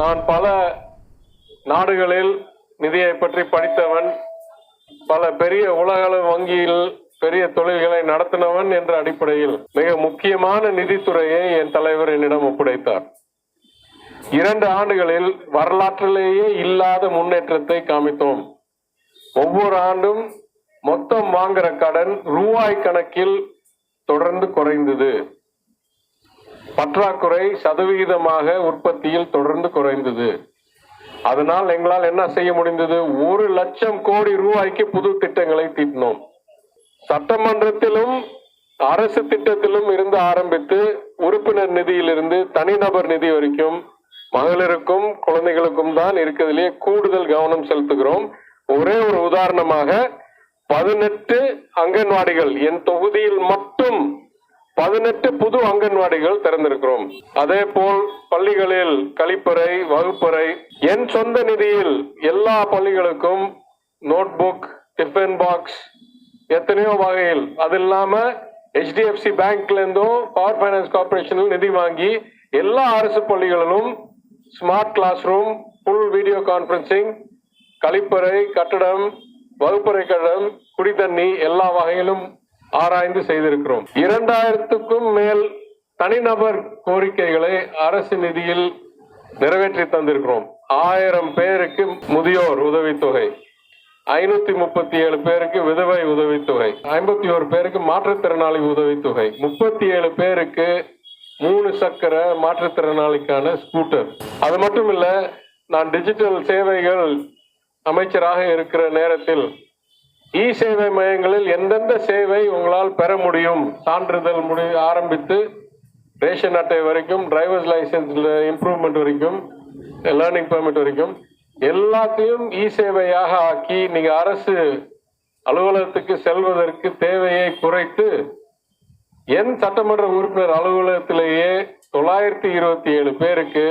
நான் பல நாடுகளில் நிதியை பற்றி படித்தவன் பல பெரிய உலகளவு வங்கியில் பெரிய தொழில்களை நடத்தினவன் என்ற அடிப்படையில் மிக முக்கியமான நிதித்துறையை என் தலைவர் என்னிடம் ஒப்படைத்தார். இரண்டு ஆண்டுகளில் வரலாற்றிலேயே இல்லாத முன்னேற்றத்தை காமித்தோம். ஒவ்வொரு ஆண்டும் மொத்தம் வாங்குற கடன் ரூபாய் கணக்கில் தொடர்ந்து குறைந்தது. பற்றாக்குறை சதவிகிதமாக உற்பத்தியில் தொடர்ந்து குறைந்தது. அதனால் எங்களால் என்ன செய்ய முடிந்தது? ஒரு லட்சம் கோடி ரூபாய்க்கு புது திட்டங்களை தீட்டினோம். சட்டமன்றத்திலும் அரசு திட்டத்திலும் இருந்து ஆரம்பித்து உறுப்பினர் நிதியிலிருந்து தனிநபர் நிதி வரைக்கும் மகளிருக்கும் குழந்தைகளுக்கும் தான் இருக்கிறதுலேயே கூடுதல் கவனம் செலுத்துகிறோம். ஒரே ஒரு உதாரணமாக பதினெட்டு அங்கன்வாடிகள் என் தொகுதியில் மட்டும் பதினெட்டு புது அங்கன்வாடிகள் திறந்திருக்கிறோம். அதே போல் பள்ளிகளில் கழிப்பறை வகுப்பறை என் சொந்த நிதியில் எல்லா பள்ளிகளுக்கும் நோட்புக் டிஃபன் பாக்ஸ் எத்தனையோ வகையில். அது இல்லாம ஹெச்டிஎஃப்சி பேங்க்ல இருந்தும் பவர் ஃபைனான்ஸ் கார்பரேஷனில் நிதி வாங்கி எல்லா அரசு பள்ளிகளிலும் smart class room full video conferencing கழிப்பறை கட்டடம் வகுப்பறை கட்டடம் குடிதண்ணி எல்லா வகையிலும் ஆராய்ந்து செய்திருக்கிறோம். இரண்டாயிரத்துக்கும் மேல் தனிநபர் கோரிக்கைகளை அரசு நிதியில் நிறைவேற்றி தந்திருக்கிறோம். ஆயிரம் பேருக்கு முதியோர் உதவித்தொகை ஐநூத்தி முப்பத்தி ஏழு பேருக்கு விதவை உதவித்தொகை ஐம்பத்தி ஒரு பேருக்கு மாற்றுத்திறனாளி உதவித்தொகை முப்பத்தி ஏழு பேருக்கு மூணு சக்கர மாற்றுத்திறனாளிக்கான ஸ்கூட்டர். அது மட்டும் இல்ல நான் டிஜிட்டல் சேவைகள் அமைச்சராக இருக்கிற நேரத்தில் இ சேவை மையங்களில் எந்தெந்த சேவை உங்களால் பெற முடியும்? சான்றிதழ் முடி ஆரம்பித்து ரேஷன் அட்டை வரைக்கும் டிரைவர்ஸ் லைசன்ஸ்ல இம்ப்ரூவ்மெண்ட் வரைக்கும் லேர்னிங் பெர்மிட் வரைக்கும் எல்லாத்தையும் இ சேவையாக ஆக்கி நீங்க அரசு அலுவலகத்துக்கு செல்வதற்கு தேவையை குறைத்து என் சட்டமன்ற உறுப்பினர் அலுவலகத்திலேயே தொள்ளாயிரத்தி இருபத்தி ஏழு பேருக்கு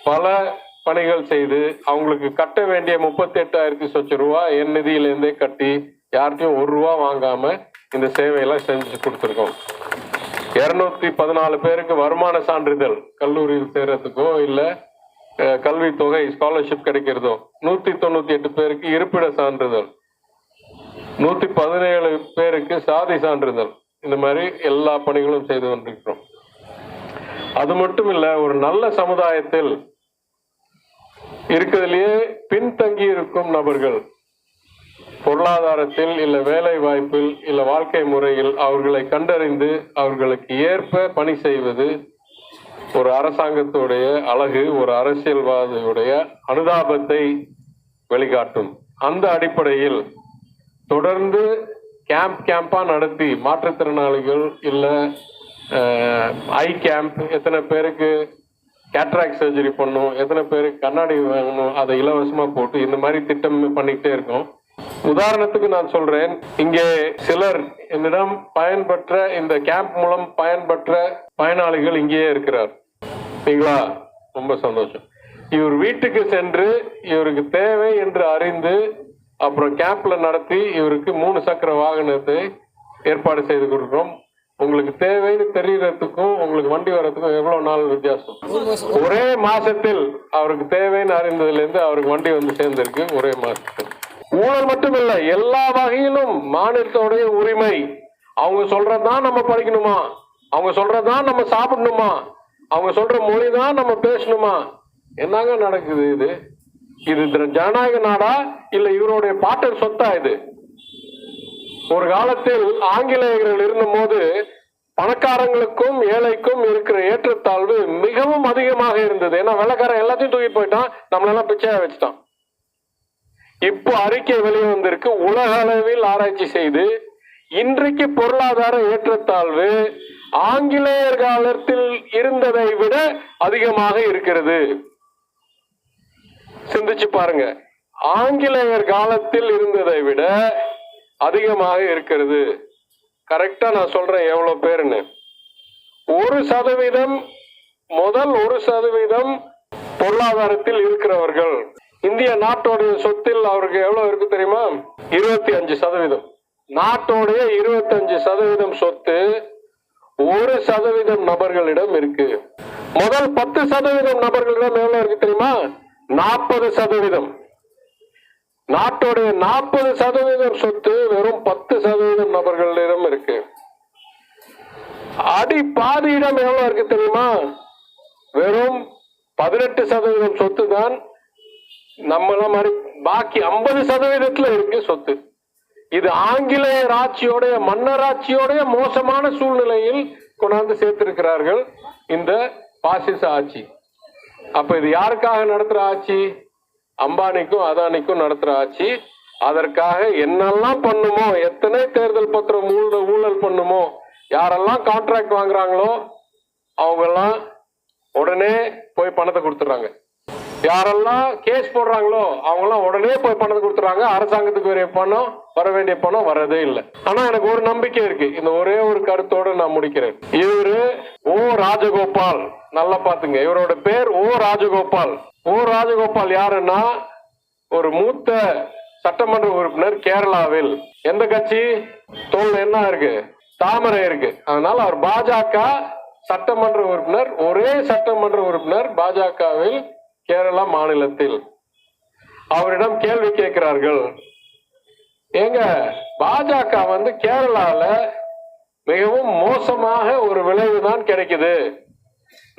பல பணிகள் செய்து அவங்களுக்கு கட்ட வேண்டிய முப்பத்தி எட்டாயிரத்தி சொச்ச ரூபா என் நிதியிலேருந்தே கட்டி யார்கிட்டையும் ஒரு ரூபா வாங்காம இந்த சேவையெல்லாம் செஞ்சு கொடுத்துருக்கோம். இரநூத்தி பதினாலு பேருக்கு வருமான சான்றிதழ். கல்லூரியில் சேர்றதுக்கோ இல்லை கல்வி தொகை ஸ்காலர்ஷிப் கிடைக்கிறதோ. நூத்தி தொண்ணூத்தி எட்டு பேருக்கு இருப்பிட சான்றிதழ். நூத்தி பதினேழு பேருக்கு சாதி சான்றிதழ். இந்த மாதிரி எல்லா பணிகளும் செய்து கொண்டிருக்கிறோம். அது மட்டும் இல்ல ஒரு நல்ல சமுதாயத்தில் இருக்கிறதுலயே பின்தங்கி இருக்கும் நபர்கள். பொருளாதாரத்தில் இல்ல வேலை வாய்ப்பில் இல்ல வாழ்க்கை முறையில் அவர்களை கண்டறிந்து அவர்களுக்கு ஏற்ப பணி செய்வது ஒரு அரசாங்கத்துடைய அழகு ஒரு அரசியல்வாதியுடைய அனுதாபத்தை வெளிக்காட்டும். அந்த அடிப்படையில் தொடர்ந்து கேம்ப் கேம்பா நடத்தி மாற்றுத்திறனாளிகள் இல்ல ஐ கேம்ப் எத்தனை பேருக்கு கேட்ராக் சர்ஜரி பண்ணும். எத்தனை பேர் கண்ணாடி வாங்கணும் அதை இலவசமா போட்டு இந்த மாதிரி திட்டம் பண்ணிக்கிட்டே இருக்கோம். உதாரணத்துக்கு நான் சொல்றேன் இங்கே சிலர் என்னிடம் பயன்பெற்ற இந்த கேம்ப் மூலம் பயன்பெற்ற பயனாளிகள் இங்கேயே இருக்கிறார். சரிங்களா ரொம்ப சந்தோஷம். இவர் வீட்டுக்கு சென்று இவருக்கு தேவை என்று அறிந்து அப்புறம் கேம்ப்ல நடத்தி இவருக்கு மூணு சக்கர வாகனத்தை ஏற்பாடு செய்து கொடுக்கிறோம். உங்களுக்கு தேவைன்னு தெரியறதுக்கும் உங்களுக்கு வண்டி வர்றதுக்கும் எவ்வளவு நாள் வித்தியாசம்? ஒரே மாசத்தில் அவருக்கு தேவைன்னு அறிந்ததுல இருந்து அவருக்கு வண்டி வந்து சேர்ந்திருக்கு ஒரே மாசத்தில். ஊழல் மட்டும் இல்ல எல்லா வகையிலும் மாநிலத்தோடைய உரிமை. அவங்க சொல்றதுதான் நம்ம படிக்கணுமா? அவங்க சொல்றதுதான் நம்ம சாப்பிடணுமா? அவங்க சொல்ற மொழி தான் நம்ம பேசணுமா? என்னங்க நடக்குது இது? இது ஜனநாயக நாடா? இல்ல இவருடைய பாட்டன் சொத்தா இது? ஒரு காலத்தில் ஆங்கிலேயர்கள் இருந்தபோது பணக்காரங்களுக்கும் ஏழைக்கும் இருக்கிற ஏற்றத்தாழ்வு மிகவும் அதிகமாக இருந்தது. ஏன்னா வெள்ளக்காரன் எல்லாத்தையும் தூக்கி போயிட்டான் நம்மளெல்லாம் பிச்சையா வச்சுட்டான். இப்போ அறிக்கை வெளியே வந்திருக்கு உலக அளவில் ஆராய்ச்சி செய்து இன்றைக்கு பொருளாதார ஏற்றத்தாழ்வு ஆங்கிலேயர் காலத்தில் இருந்ததை விட அதிகமாக இருக்கிறது. சிந்திச்சு பாருங்க. ஆங்கிலேயர் காலத்தில் இருந்ததை விட அதிகமாக இருக்கிறது. கரெக்டா நான் சொல்றேன் எவ்வளவு பேருன்னு. ஒரு சதவீதம் முதல் ஒரு சதவீதம் பொருளாதாரத்தில் இருக்கிறவர்கள். இந்திய நாட்டோடைய சொத்தில் அவருக்கு எவ்வளவு இருக்கு தெரியுமா? இருபத்தி அஞ்சு சதவீதம். நாட்டோடைய இருபத்தஞ்சு சதவீதம் சொத்து ஒரு சதவீதம் நபர்களிடம் இருக்கு. முதல் பத்து சதவீதம் நபர்களிடம் எவ்வளவு இருக்கு தெரியுமா? நாற்பது சதவீதம். நாட்டோடைய நாற்பது சதவீதம் சொத்து வெறும் பத்து சதவீதம் நபர்களிடம் இருக்கு. அடி பாதியிடம் எவ்வளவு இருக்கு தெரியுமா? வெறும் பதினெட்டு சதவீதம் சொத்து தான் நம்மள மாதிரி பாக்கி ஐம்பது சதவீதத்துல இருக்கு சொத்து. இது ஆங்கிலேயர் ஆட்சியோடைய மன்னராட்சியோடைய மோசமான சூழ்நிலையில் கொண்டாந்து சேர்த்திருக்கிறார்கள் இந்த பாசிச ஆட்சி. அப்ப இது யாருக்காக நடத்துற ஆட்சி? அம்பானிக்கும் அதானிக்கும் நடத்துற ஆட்சி அதற்காக என்னெல்லாம் பண்ணுமோ எத்தனை தேர்தல் பத்திரம் ஊழல் ஊழல் பண்ணுமோ யாரெல்லாம் கான்ட்ராக்ட் வாங்குறாங்களோ அவங்கெல்லாம் உடனே போய் பணத்தை கொடுத்துட்றாங்க. யாரெல்லாம் கேஸ் போடுறாங்களோ அவங்கெல்லாம் உடனே போய் பணத்தை கொடுத்துறாங்க அரசாங்கத்துக்கு வர பணம் வர வேண்டிய பணம் வரதே இல்லை. ஆனா எனக்கு ஒரு நம்பிக்கை இருக்கு. இந்த ஒரே ஒரு கருத்தோட நான் முடிக்கிறேன். இவரு ஓ ராஜகோபால். நல்லா பாத்துங்க இவரோட பேர் ஓ ராஜகோபால். ஓ ராஜகோபால் யாருன்னா ஒரு மூத்த சட்டமன்ற உறுப்பினர் கேரளாவில். எந்த கட்சி? தோல் என்ன இருக்கு. தாமரை இருக்கு. அதனால அவர் பாஜக சட்டமன்ற உறுப்பினர் ஒரே சட்டமன்ற உறுப்பினர் பாஜகவில் கேரளா மாநிலத்தில். அவரிடம் கேள்வி கேட்கிறார்கள். ஏங்க பாஜக வந்து கேரளால மிகவும் மோசமாக ஒரு விளைவு தான் கிடைக்குது.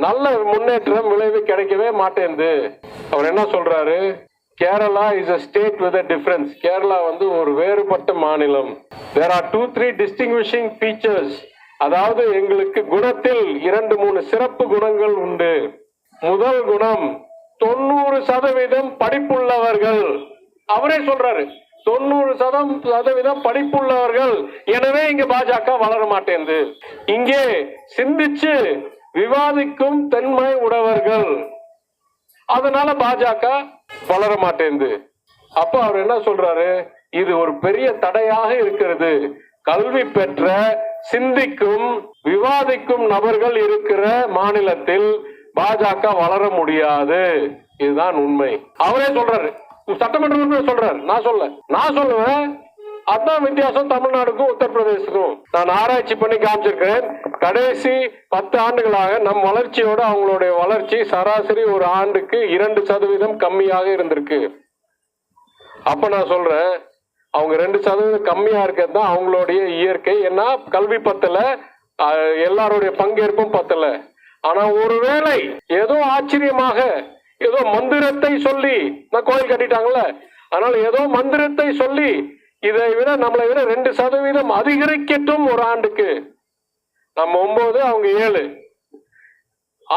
நல்ல முன்னேற்றம் விளைவு கிடைக்கவே மாட்டேங்குது அவர் என்ன சொல்றாரு? Kerala is a state with a difference Kerala வந்து ஒரு வேறுபட்ட மாநிலம். There are two three distinguishing features அதாவது எங்களுக்கு குணத்தில் இரண்டு மூணு சிறப்பு குணங்கள் உண்டு. முதல் குணம் தொண்ணூறு சதவீதம் படிப்புள்ளவர்கள். அவரே சொல்றாரு தொண்ணூறு சதம் சதவீதம் படிப்புள்ளவர்கள். எனவே இங்க பாஜக வளர மாட்டேங்குது இங்கே சிந்திச்சு விவாதிக்கும் தன்மை உடையவர்கள் அதனால பாஜக வளர மாட்டேங்குது அப்ப அவர் என்ன சொல்றாரு? இது ஒரு பெரிய தடையாக இருக்கிறது. கல்வி பெற்ற சிந்திக்கும் விவாதிக்கும் நபர்கள் இருக்கிற மாநிலத்தில் பாஜக வளர முடியாது. இதுதான் உண்மை. அவரே சொல்றாரு. சட்டமன்ற உறுப்பினர் சொல்றாரு. நான் சொல்ல. நான் சொல்லுவேன். அதான் வித்தியாசம் தமிழ்நாடுக்கும் உத்தரப்பிரதேசத்துக்கும். நான் ஆராய்ச்சி பண்ணி காமிச்சிருக்கிறேன். கடைசி பத்து ஆண்டுகளாக நம் வளர்ச்சியோட அவங்களுடைய வளர்ச்சி சராசரி ஒரு ஆண்டுக்கு இரண்டு சதவீதம் கம்மியாக இருந்திருக்கு. அப்ப நான் சொல்றேன் அவங்க ரெண்டு சதவீதம் கம்மியா இருக்கிறது தான் அவங்களுடைய இயற்கை. ஏன்னா கல்வி பத்தல எல்லாருடைய பங்கேற்பும் பத்தல. ஆனா ஒருவேளை ஏதோ ஆச்சரியமாக ஏதோ மந்திரத்தை சொல்லி நான் கோயில் கட்டிட்டாங்கல்ல அதனால ஏதோ மந்திரத்தை சொல்லி இதை விட நம்மளை விட ரெண்டு சதவீதம் அதிகரிக்கட்டும் ஒரு ஆண்டுக்கு. நம்ம ஒன்பது அவங்க ஏழு.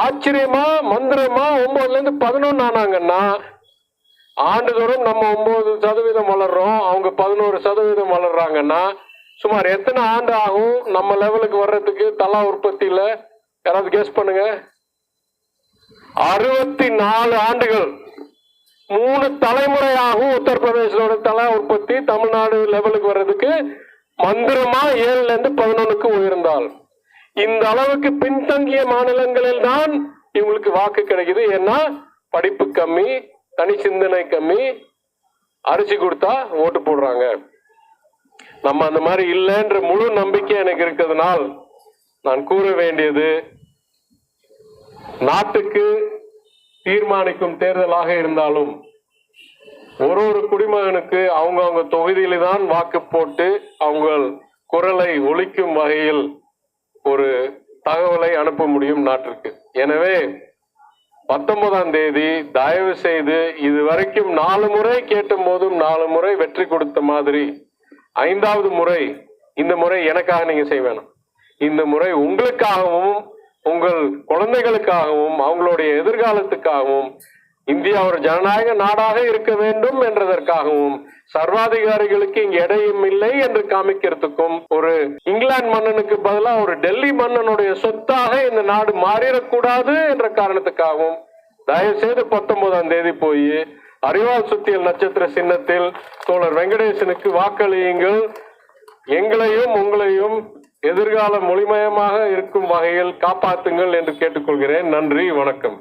ஆச்சரியமா மந்திரமா ஒன்பதுல இருந்து பதினொன்னு ஆனாங்கன்னா ஆண்டுதோறும் நம்ம ஒன்பது சதவீதம் வளர்றோம். அவங்க பதினோரு சதவீதம் வளர்றாங்கன்னா சுமார் எத்தனை ஆண்டு ஆகும்? நம்ம லெவலுக்கு வர்றதுக்கு தலா உற்பத்தியில? யாராவது கேஸ் பண்ணுங்க. அறுபத்தி நாலு ஆண்டுகள். மூணு தலைமுறை ஆகும் உத்தரப்பிரதேசோட தலா உற்பத்தி. தமிழ்நாடு லெவலுக்கு வர்றதுக்கு மந்திரமா ஏழுல இருந்து பதினொன்னுக்கு உயர்ந்தால் இந்த அளவுக்கு பின்தங்கிய மாநிலங்களில் தான் இவங்களுக்கு வாக்கு கிடைக்குது. ஏன்னா படிப்பு கம்மி தனி சிந்தனை கம்மி அரிசி கொடுத்தா ஓட்டு போடுறாங்க. நம்ம அந்த மாதிரி இல்லைன்ற முழு நம்பிக்கை எனக்கு இருக்கிறதுனால் நான் கூற வேண்டியது நாட்டுக்கு தீர்மானிக்கும் தேர்தலாக இருந்தாலும் ஒரு ஒரு குடிமகனுக்கு அவங்க அவங்க தொகுதியில தான் வாக்கு போட்டு அவங்க குரலை ஒழிக்கும் வகையில் ஒரு தகவலை அனுப்ப முடியும் நாட்டிற்கு. எனவே பத்தொன்பதாம் தேதி தயவு செய்து இதுவரைக்கும் நாலு முறை கேட்ட போதும் நாலு முறை வெற்றி கொடுத்த மாதிரி ஐந்தாவது முறை இந்த முறை எனக்காக நீங்க செய்ய வேணும். இந்த முறை உங்களுக்காகவும் உங்கள் குழந்தைகளுக்காகவும் அவங்களுடைய எதிர்காலத்துக்காகவும் இந்தியா ஒரு ஜனநாயக நாடாக இருக்க வேண்டும் என்றதற்காகவும் சர்வாதிகாரிகளுக்கு இங்கு எடையும் இல்லை என்று காமிக்கிறதுக்கும் ஒரு இங்கிலாந்து மன்னனுக்கு பதிலாக ஒரு டெல்லி மன்னனுடைய சொத்தாக இந்த நாடு மாறிடக்கூடாது என்ற காரணத்துக்காகவும் தயவு செய்து பத்தொன்பதாம் தேதி போய் அறிவால் சுத்தியல் நட்சத்திர சின்னத்தில் தோழர் வெங்கடேசனுக்கு வாக்களியுங்கள். எங்களையும் உங்களையும் எதிர்காலம் மொழிமயமாக இருக்கும் வகையில் காப்பாத்துங்கள் என்று கேட்டுக்கொள்கிறேன். நன்றி வணக்கம்.